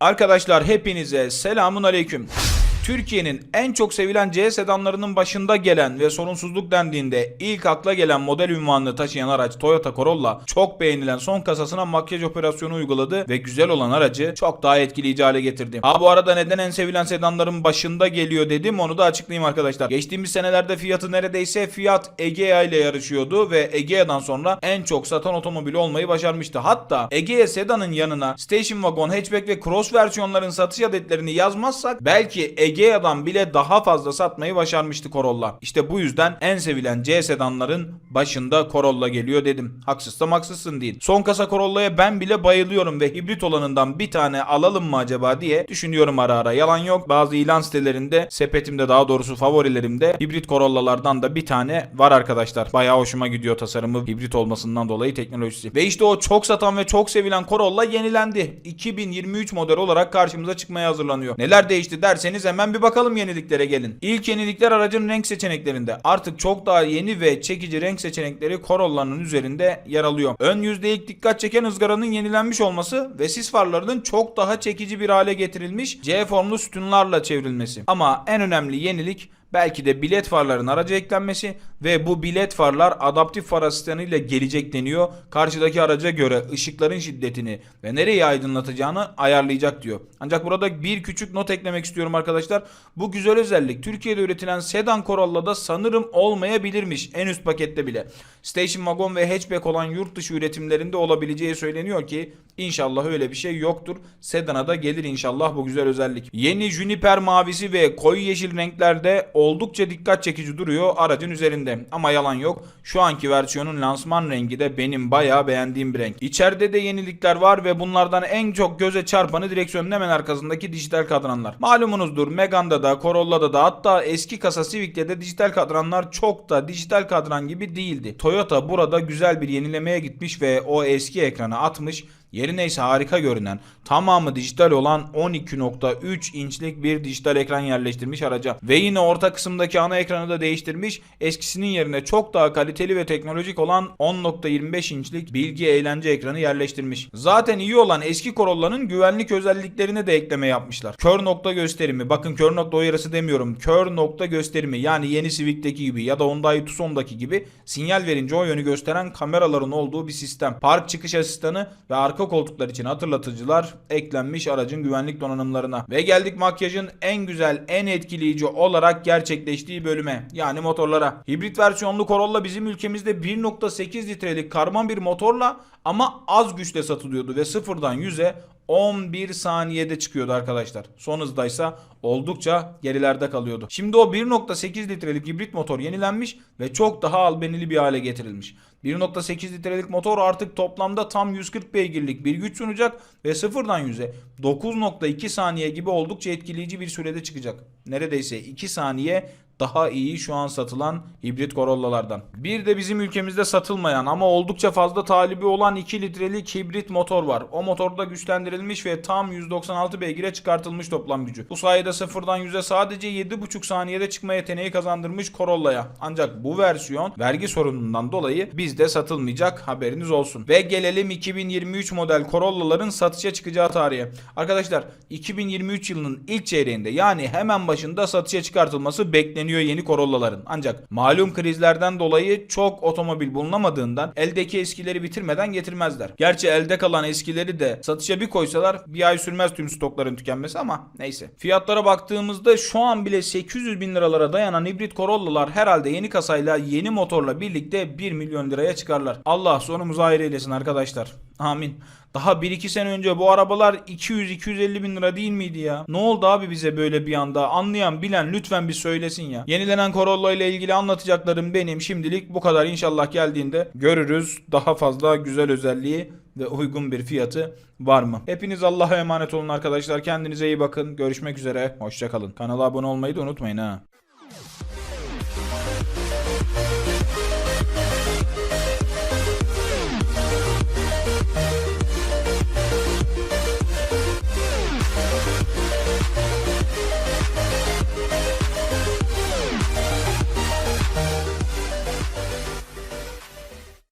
Arkadaşlar hepinize selamun aleyküm. Türkiye'nin en çok sevilen C sedanlarının başında gelen ve sorunsuzluk dendiğinde ilk akla gelen model ünvanını taşıyan araç Toyota Corolla çok beğenilen son kasasına makyaj operasyonu uyguladı ve güzel olan aracı çok daha etkileyici hale getirdi. Ha bu arada neden en sevilen sedanların başında geliyor dedim onu da açıklayayım arkadaşlar. Geçtiğimiz senelerde fiyatı neredeyse Fiat Egea ile yarışıyordu ve Egea'dan sonra en çok satan otomobil olmayı başarmıştı. Hatta Egea sedanın yanına Station Wagon, Hatchback ve Cross versiyonların satış adetlerini yazmazsak belki Egea'dan bile daha fazla satmayı başarmıştı Corolla. İşte bu yüzden en sevilen C sedanların başında Corolla geliyor dedim. Haksızsam haksızsın değil. Son kasa Corolla'ya ben bile bayılıyorum ve hibrit olanından bir tane alalım mı acaba diye düşünüyorum ara ara. Yalan yok. Bazı ilan sitelerinde, sepetimde daha doğrusu favorilerimde hibrit Corolla'lardan da bir tane var arkadaşlar. Bayağı hoşuma gidiyor tasarımı hibrit olmasından dolayı teknolojisi. Ve işte o çok satan ve çok sevilen Corolla yenilendi. 2023 model olarak karşımıza çıkmaya hazırlanıyor. Neler değişti derseniz hemen bir bakalım yeniliklere gelin. İlk yenilikler aracın renk seçeneklerinde. Artık çok daha yeni ve çekici renk seçenekleri Corolla'nın üzerinde yer alıyor. Ön yüzde ilk dikkat çeken ızgaranın yenilenmiş olması ve sis farlarının çok daha çekici bir hale getirilmiş C formlu sütunlarla çevrilmesi. Ama en önemli yenilik Belki de bilet farların araca eklenmesi ve bu bilet farlar adaptif far asistanıyla gelecek deniyor. Karşıdaki araca göre ışıkların şiddetini ve nereyi aydınlatacağını ayarlayacak diyor. Ancak burada bir küçük not eklemek istiyorum arkadaşlar. Bu güzel özellik Türkiye'de üretilen sedan Corolla'da sanırım olmayabilirmiş en üst pakette bile. Station Wagon ve Hatchback olan yurt dışı üretimlerinde olabileceği söyleniyor ki inşallah öyle bir şey yoktur. Sedana da gelir inşallah bu güzel özellik. Yeni Juniper mavisi ve koyu yeşil renklerde oldukça dikkat çekici duruyor aracın üzerinde. Ama yalan yok. Şu anki versiyonun lansman rengi de benim bayağı beğendiğim bir renk. İçeride de yenilikler var ve bunlardan en çok göze çarpanı direksiyonun hemen arkasındaki dijital kadranlar. Malumunuzdur Megane'da da Corolla'da da hatta eski kasa Civic'te de dijital kadranlar çok da dijital kadran gibi değildi. Toyota burada güzel bir yenilemeye gitmiş ve o eski ekranı atmış Yerine ise harika görünen, tamamı dijital olan 12.3 inçlik bir dijital ekran yerleştirmiş araca. Ve yine orta kısımdaki ana ekranı da değiştirmiş. Eskisinin yerine çok daha kaliteli ve teknolojik olan 10.25 inçlik bilgi eğlence ekranı yerleştirmiş. Zaten iyi olan eski Corolla'nın güvenlik özelliklerine de ekleme yapmışlar. Kör nokta gösterimi, bakın kör nokta uyarısı demiyorum. Kör nokta gösterimi yani yeni Civic'teki gibi ya da Hyundai Tucson'daki gibi sinyal verince o yönü gösteren kameraların olduğu bir sistem. Park çıkış asistanı ve arka koltuklar için hatırlatıcılar eklenmiş aracın güvenlik donanımlarına. Ve geldik makyajın en güzel, en etkileyici olarak gerçekleştiği bölüme. Yani motorlara. Hibrit versiyonlu Corolla bizim ülkemizde 1.8 litrelik karman bir motorla ama az güçle satılıyordu ve sıfırdan 100'e 11 saniyede çıkıyordu arkadaşlar. Son hızdaysa oldukça gerilerde kalıyordu. Şimdi o 1.8 litrelik hibrit motor yenilenmiş ve çok daha albenili bir hale getirilmiş. 1.8 litrelik motor artık toplamda tam 140 beygirlik bir güç sunacak ve sıfırdan 100'e 9.2 saniye gibi oldukça etkileyici bir sürede çıkacak. Neredeyse 2 saniye daha iyi şu an satılan hibrit Corolla'lardan. Bir de bizim ülkemizde satılmayan ama oldukça fazla talibi olan 2 litrelik hibrit motor var. O motorda güçlendirilmiş ve tam 196 beygire çıkartılmış toplam gücü. Bu sayede sıfırdan 100'e sadece 7,5 saniyede çıkma yeteneği kazandırmış Corolla'ya. Ancak bu versiyon vergi sorunundan dolayı bizde satılmayacak haberiniz olsun. Ve gelelim 2023 model Corolla'ların satışa çıkacağı tarihe. Arkadaşlar 2023 yılının ilk çeyreğinde yani hemen başında satışa çıkartılması bekleniyor yeni Corolla'ların. Ancak malum krizlerden dolayı çok otomobil bulunamadığından eldeki eskileri bitirmeden getirmezler. Gerçi elde kalan eskileri de satışa bir koysalar bir ay sürmez tüm stokların tükenmesi ama neyse. Fiyatlara baktığımızda şu an bile 800 bin liralara dayanan hibrit Corolla'lar herhalde yeni kasayla yeni motorla birlikte 1 milyon liraya çıkarlar. Allah sonumuzu ayrı eylesin arkadaşlar. Amin. Daha 1-2 sene önce bu arabalar 200-250 bin lira değil miydi ya? Ne oldu abi bize böyle bir anda? Anlayan bilen lütfen bir söylesin ya. Yenilenen Corolla ile ilgili anlatacaklarım benim şimdilik bu kadar. İnşallah geldiğinde görürüz daha fazla güzel özelliği ve uygun bir fiyatı var mı? Hepiniz Allah'a emanet olun arkadaşlar. Kendinize iyi bakın. Görüşmek üzere. Hoşçakalın. Kanala abone olmayı da unutmayın ha.